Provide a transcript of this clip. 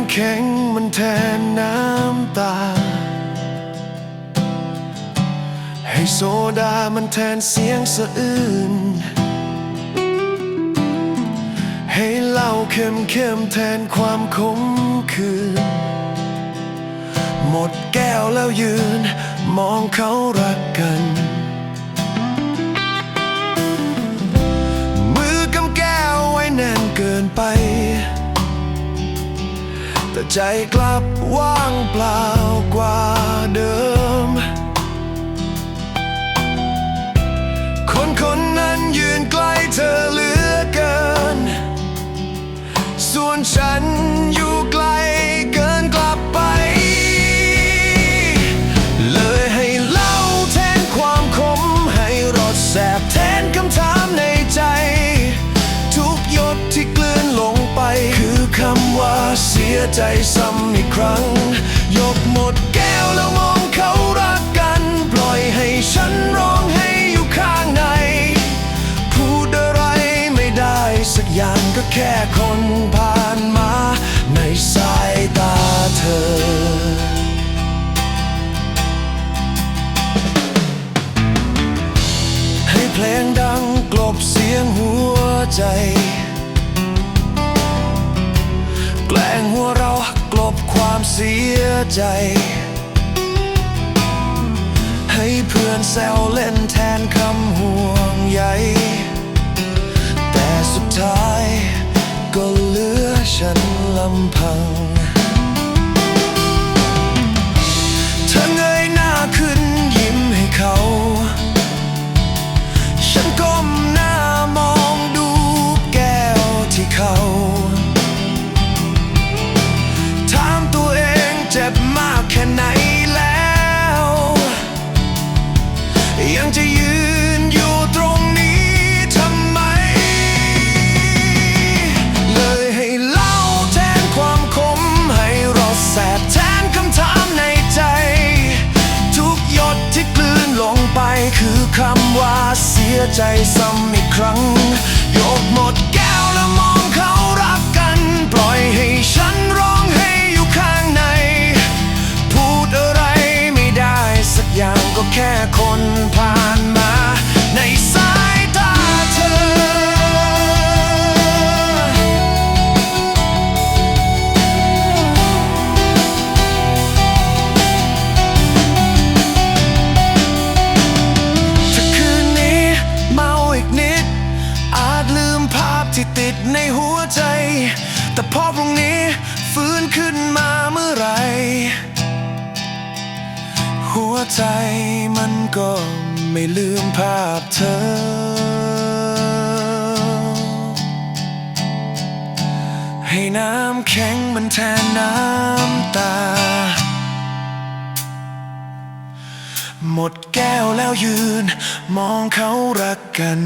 ำแข็งมันแทนน้ำตา ให้โซดามันแทนเสียงสะอื้นให้เหล้าเข้มเข้มแทนความขมขื่นหมดแก้วแล้วยืน มองเขารักกัน แต่ใจกลับว่างเปล่า ใจซ้ำอีกครั้ง ยกหมดแก้วแล้วมองเขารักกัน ปล่อยให้ฉันร้องให้อยู่ข้างใน พูดอะไรไม่ได้สักอย่างก็แค่คนผ่านมาในสายตาเธอให้เพลงดังกลบเสียงหัวใจ แกล้งหัวเรากลบความเสียใจ ให้เพื่อนแซวเล่นแทนคำห่วงใยแต่สุดท้ายก็เหลือฉันลำพัง เสียใจซ้ำอีกครั้ง ยกหมดแก้วแล้วมองเขารักกัน ปล่อยให้ฉันร้องให้อยู่ข้างใน พูดอะไรไม่ได้สักอย่างก็แค่คนผ่านมา ในสายตาเธอ พอพรุ่งนี้ฟื้นขึ้นมาเมื่อไร หัวใจมันก็ไม่ลืมภาพเธอ ให้น้ำแข็งมันแทนน้ำตา หมดแก้วแล้วยืน มองเขารักกัน